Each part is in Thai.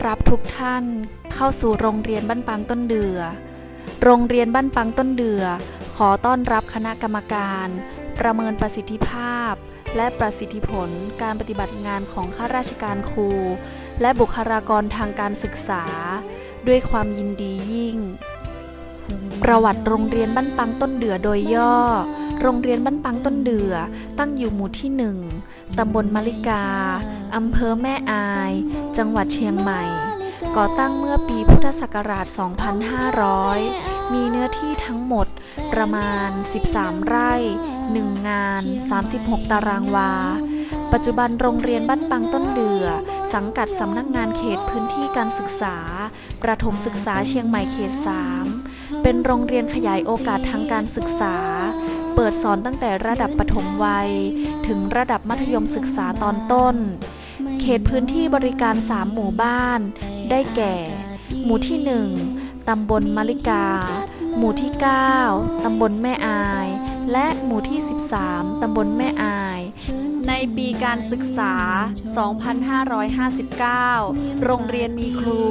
ยินดีต้อนรับทุกท่านเข้าสู่โรงเรียนบ้านปังต้นเดือ โรงเรียนบ้านปังต้นเดือ ขอต้อนรับคณะกรรมการ ประเมินประสิทธิภาพ และประสิทธิผลการปฏิบัติงานของข้าราชการครู และบุคลากรทางการศึกษา ด้วยความยินดียิ่ง ประวัติโรงเรียนบ้านปังต้นเดือโดยย่อ โรงเรียนบ้านปังต้นเดือ ตั้งอยู่หมู่ที่หนึ่งตำบลมะลิกา อำเภอแม่อาย จังหวัดเชียงใหม่ ก่อตั้งเมื่อปีพุทธศักราช 2500 มีเนื้อที่ทั้งหมดประมาณ 13 ไร่ 1 งาน 36 ตารางวา ปัจจุบันโรงเรียนบ้านปังต้นเดือ สังกัดสำนักงานเขตพื้นที่การศึกษา ประถมศึกษาเชียงใหม่เขต 3 เป็นโรงเรียนขยายโอกาสทางการศึกษา เปิดสอนตั้งแต่ระดับปฐมวัย ถึงระดับมัธยมศึกษาตอนต้น เขตพื้นที่บริการ 3 หมู่บ้าน ได้แก่ หมู่ที่ 1 ตำบลมะลิกา หมู่ที่ 9 ตำบลแม่อาย และหมู่ที่ 13 ตำบลแม่อายในปีการศึกษา 2559 โรงเรียนมีครู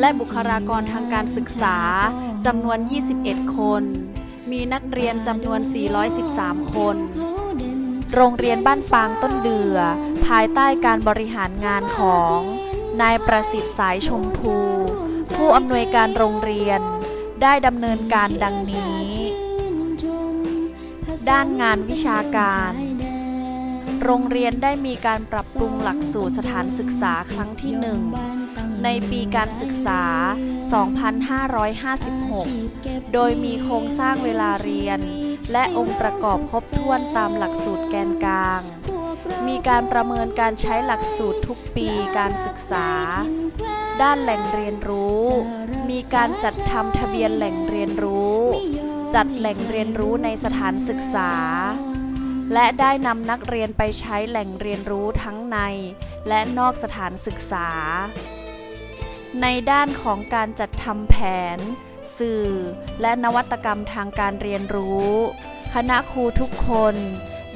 และบุคลากรทางการศึกษาจำนวน 21 คน มีนักเรียนจำนวน 413 คน โรงเรียนบ้านปางต้นเดือ ภายใต้การบริหารงานของ นายประสิทธิ์สายชมพู ผู้อำนวยการโรงเรียน ได้ดำเนินการดังนี้ ด้านงานวิชาการ โรงเรียนได้มีการปรับปรุงหลักสูตรสถานศึกษาครั้งที่หนึ่ง ในปีการศึกษา 2556 โดยมีโครงสร้างเวลาเรียน และองค์ประกอบครบถ้วนตามหลักสูตรแกนกลาง มีการประเมินการใช้หลักสูตรทุกปีการศึกษา ด้านแหล่งเรียนรู้ มีการจัดทำทะเบียนแหล่งเรียนรู้ จัดแหล่งเรียนรู้ในสถานศึกษาและได้นำนักเรียนไปใช้แหล่งเรียนรู้ทั้งใน และนอกสถานศึกษา ในด้านของการจัดทำแผน สื่อ และนวัตกรรมทางการเรียนรู้ คณะครูทุกคน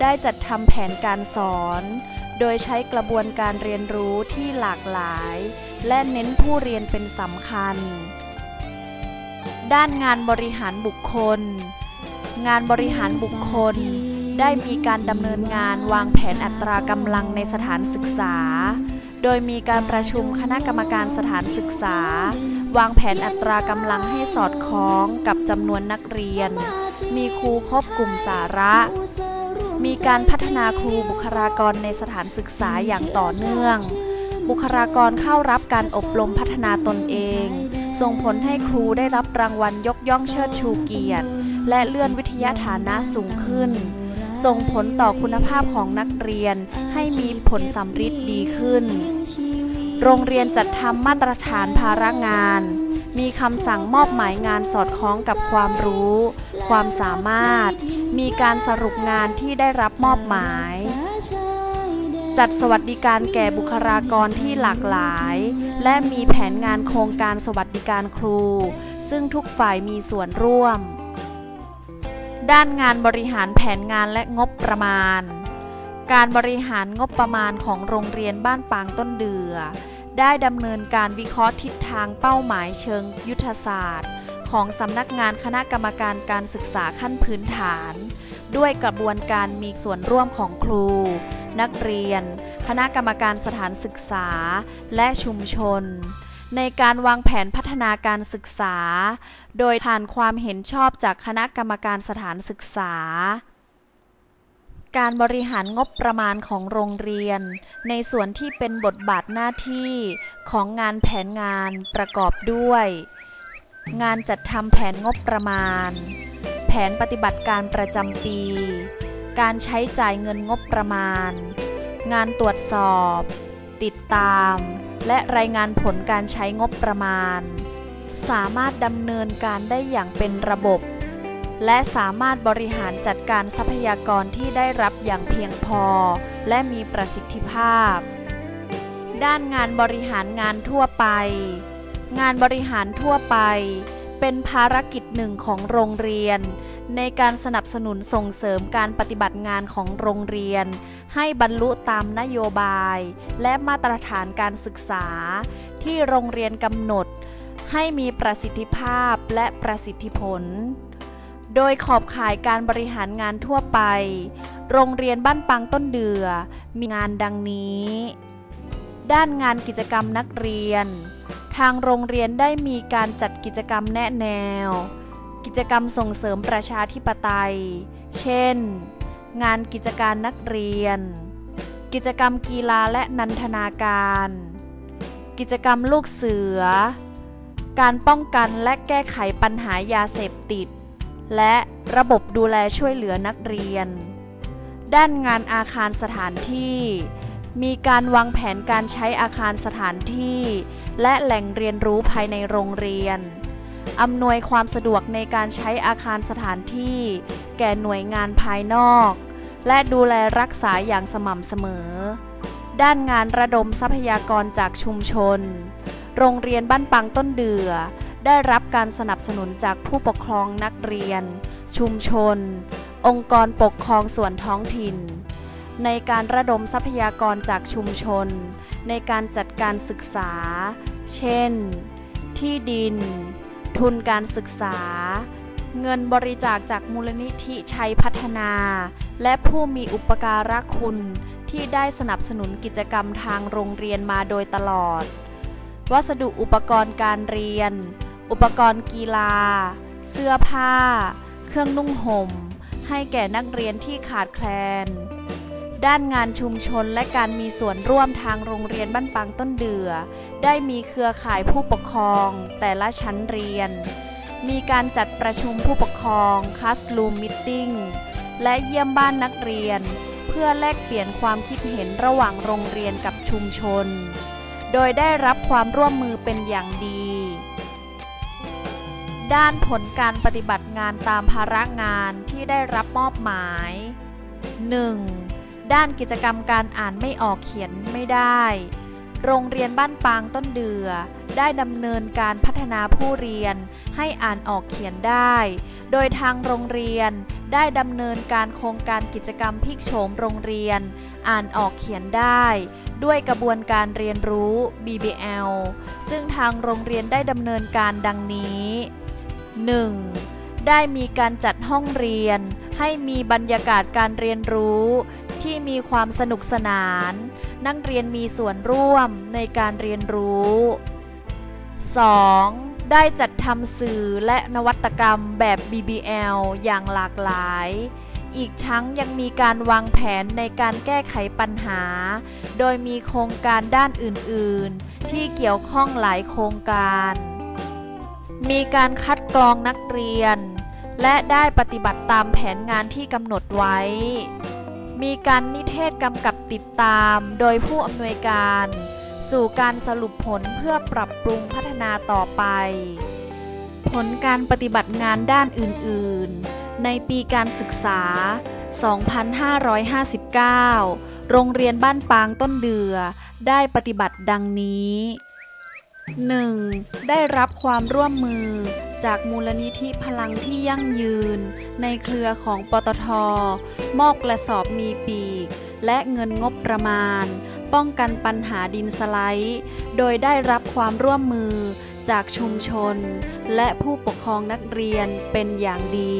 ได้จัดทำแผนการสอน โดยใช้กระบวนการเรียนรู้ที่หลากหลาย และเน้นผู้เรียนเป็นสำคัญ ด้านงานบริหารบุคคล งานบริหารบุคคลได้มีการดำเนินงานวางแผนอัตรากำลังในสถานศึกษา โดยมีการประชุมคณะกรรมการสถานศึกษา วางแผนอัตรากำลังให้สอดคล้องกับจำนวนนักเรียน มีครูครบกลุ่มสาระ มีการพัฒนาครูบุคลากรในสถานศึกษาอย่างต่อเนื่อง บุคลากรเข้ารับการอบรมพัฒนาตนเอง ส่งผลให้ครูได้รับรางวัลยกย่องเชิดชูเกียรติ และเลื่อนวิทยาฐานะสูงขึ้น ส่งผลต่อคุณภาพของนักเรียนให้มีผลสำฤทธิ์ดีขึ้น โรงเรียนจัดทำมาตรฐานภาระงาน มีคำสั่งมอบหมายงานสอดคล้องกับความรู้ ความสามารถ มีการสรุปงานที่ได้รับมอบหมาย จัดสวัสดิการแก่บุคลากรที่หลากหลาย และมีแผนงานโครงการสวัสดิการครู ซึ่งทุกฝ่ายมีส่วนร่วม ด้านงานบริหารแผนงานและงบประมาณ การบริหารงบประมาณของโรงเรียนบ้านปางต้นเดือ ได้ดำเนินการวิเคราะห์ทิศทางเป้าหมายเชิงยุทธศาสตร์ ของสำนักงานคณะกรรมการการศึกษาขั้นพื้นฐาน ด้วยกระบวนการมีส่วนร่วมของครู นักเรียน คณะกรรมการสถานศึกษา และชุมชน ในการวางแผนพัฒนาการศึกษา โดยผ่านความเห็นชอบจากคณะกรรมการสถานศึกษา การบริหารงบประมาณของโรงเรียน ในส่วนที่เป็นบทบาทหน้าที่ของงานแผนงานประกอบด้วย งานจัดทำแผนงบประมาณ แผนปฏิบัติการประจำปี การใช้จ่ายเงินงบประมาณ งานตรวจสอบ ติดตาม และรายงานผลการใช้งบประมาณ สามารถดำเนินการได้อย่างเป็นระบบ และสามารถบริหารจัดการทรัพยากรที่ได้รับอย่างเพียงพอ และมีประสิทธิภาพ ด้านงานบริหารงานทั่วไป งานบริหารทั่วไป เป็นภารกิจหนึ่งของโรงเรียน ในการสนับสนุนส่งเสริมการปฏิบัติงานของโรงเรียน ให้บรรลุตามนโยบาย และมาตรฐานการศึกษา ที่โรงเรียนกำหนด ให้มีประสิทธิภาพและประสิทธิผล โดยขอบข่ายการบริหารงานทั่วไป โรงเรียนบ้านปังต้นเดือ มีงานดังนี้ ด้านงานกิจกรรมนักเรียน ทางโรงเรียนได้มีการจัดกิจกรรมแนะแนว จกรรมส่งเสริมประชาธิปไตย เช่น งานกิจการนักเรียน กิจกรรมกีฬาและนันทนาการ กิจกรรมลูกเสือ การป้องกันและแก้ไขปัญหายาเสพติด และระบบดูแลช่วยเหลือนักเรียน ด้านงานอาคารสถานที่ มีการวางแผนการใช้อาคารสถานที่ และแหล่งเรียนรู้ภายในโรงเรียน อำนวยความสะดวกในการใช้อาคารสถานที่ แก่หน่วยงานภายนอก และดูแลรักษาอย่างสม่ำเสมอ ด้านงานระดมทรัพยากรจากชุมชน โรงเรียนบ้านปังต้นเดือ ได้รับการสนับสนุนจากผู้ปกครองนักเรียน ชุมชน องค์กรปกครองส่วนท้องถิ่น ในการระดมทรัพยากรจากชุมชน ในการจัดการศึกษา เช่น ที่ดิน ทุนการศึกษา เงินบริจาคจากมูลนิธิชัยพัฒนา และผู้มีอุปการะคุณที่ได้สนับสนุนกิจกรรมทางโรงเรียนมาโดยตลอด วัสดุอุปกรณ์การเรียน อุปกรณ์กีฬา เสื้อผ้า เครื่องนุ่งห่ม ให้แก่นักเรียนที่ขาดแคลน ด้านงานชุมชนและการมีส่วนร่วมทางโรงเรียนบ้านปังต้นเดือ ได้มีเครือข่ายผู้ปกครองแต่ละชั้นเรียน มีการจัดประชุมผู้ปกครองคัสลูมมิทติ้งและเยี่ยมบ้านนักเรียน เพื่อแลกเปลี่ยนความคิดเห็นระหว่างโรงเรียนกับชุมชน โดยได้รับความร่วมมือเป็นอย่างดี ด้านผลการปฏิบัติงานตามภาระงานที่ได้รับมอบหมาย 1. ด้านกิจกรรมการอ่านไม่ออกเขียนไม่ได้ โรงเรียนบ้านปางต้นเดือ ได้ดำเนินการพัฒนาผู้เรียนให้อ่านออกเขียนได้ โดยทางโรงเรียนได้ดำเนินการโครงการกิจกรรมพิกโฉมโรงเรียน อ่านออกเขียนได้ ด้วยกระบวนการเรียนรู้ BBL ซึ่งทางโรงเรียนได้ดำเนินการดังนี้ 1. ได้มีการจัดห้องเรียน ให้มีบรรยากาศการเรียนรู้ ที่มีความสนุกสนาน นักเรียนมีส่วนร่วมในการเรียนรู้ 2. ได้จัดทำสื่อและนวัตกรรมแบบ BBL อย่างหลากหลาย อีกทั้งยังมีการวางแผนในการแก้ไขปัญหา โดยมีโครงการด้านอื่น ๆ ที่เกี่ยวข้องหลายโครงการ มีการคัดกรองนักเรียน และได้ปฏิบัติตามแผนงานที่กำหนดไว้ มีการนิเทศกำกับติดตามโดยผู้อำนวยการ สู่การสรุปผลเพื่อปรับปรุงพัฒนาต่อไป ผลการปฏิบัติงานด้านอื่น ๆ ในปีการศึกษา 2559 โรงเรียนบ้านปางต้นเดือ ได้ปฏิบัติดังนี้ 1. ได้รับความร่วมมือ จากมูลนิธิพลังที่ยั่งยืน ในเครือของปตท มอบกระสอบมีปีก และเงินงบประมาณ ป้องกันปัญหาดินสไลด์ โดยได้รับความร่วมมือ จากชุมชน และผู้ปกครองนักเรียนเป็นอย่างดี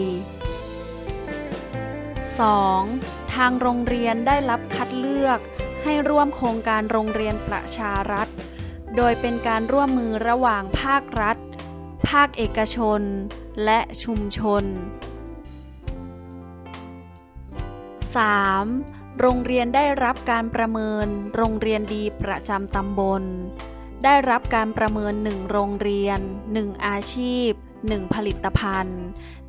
2. ทางโรงเรียนได้รับคัดเลือก ให้ร่วมโครงการโรงเรียนประชารัฐ โดยเป็นการร่วมมือระหว่างภาครัฐ ภาคเอกชน และชุมชน 3. โรงเรียนได้รับการประเมิน โรงเรียนดีประจำตำบล ได้รับการประเมิน 1 โรงเรียน 1 อาชีพ 1 ผลิตภัณฑ์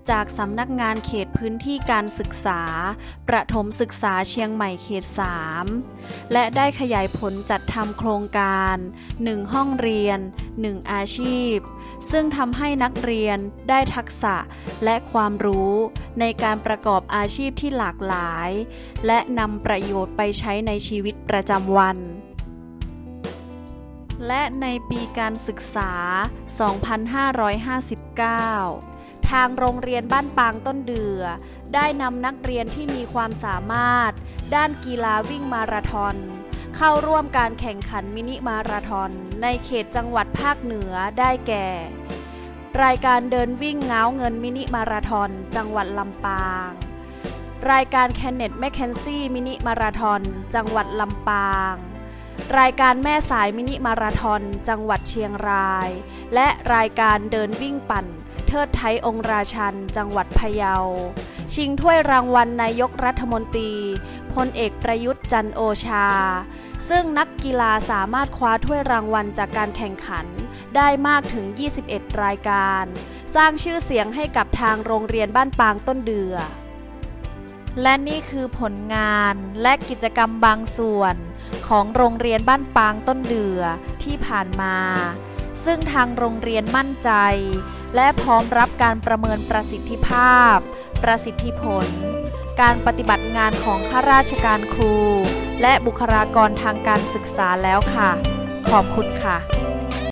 จากสำนักงานเขตพื้นที่การศึกษา ประถมศึกษาเชียงใหม่เขต 3 และได้ขยายผลจัดทำโครงการ 1 ห้องเรียน 1 อาชีพ ซึ่งทำให้นักเรียนได้ทักษะและความรู้ในการประกอบอาชีพที่หลากหลาย และนำประโยชน์ไปใช้ในชีวิตประจำวันและในปีการศึกษา 2559 ทางโรงเรียนบ้านปางต้นเดือ ได้นำนักเรียนที่มีความสามารถ ด้านกีฬาวิ่งมาราธอนเข้าร่วมการแข่งขันมินิมาราธอนในเขตจังหวัดภาคเหนือได้แก่ รายการเดินวิ่งเงาเงินมินิมาราธอนจังหวัดลำปาง รายการแคนเนตแมคเคนซี่มินิมาราธอนจังหวัดลำปาง รายการแม่สายมินิมาราธอนจังหวัดเชียงราย และรายการเดินวิ่งปั่น เทิดไทยองค์ราชัน จังหวัดพะเยา ชิงถ้วยรางวัลนายกรัฐมนตรีพลเอกประยุทธ์จันโอชา ซึ่งนักกีฬาสามารถคว้าถ้วยรางวัลจากการแข่งขันได้มากถึง 21 รายการ สร้างชื่อเสียงให้กับทางโรงเรียนบ้านปางต้นเดือ และนี่คือผลงานและกิจกรรมบางส่วนของโรงเรียนบ้านปางต้นเดือที่ผ่านมา ซึ่งทางโรงเรียนมั่นใจ และพร้อมรับการประเมินประสิทธิภาพ ประสิทธิผล การปฏิบัติงานของข้าราชการครู และบุคลากรทางการศึกษาแล้วค่ะ ขอบคุณค่ะ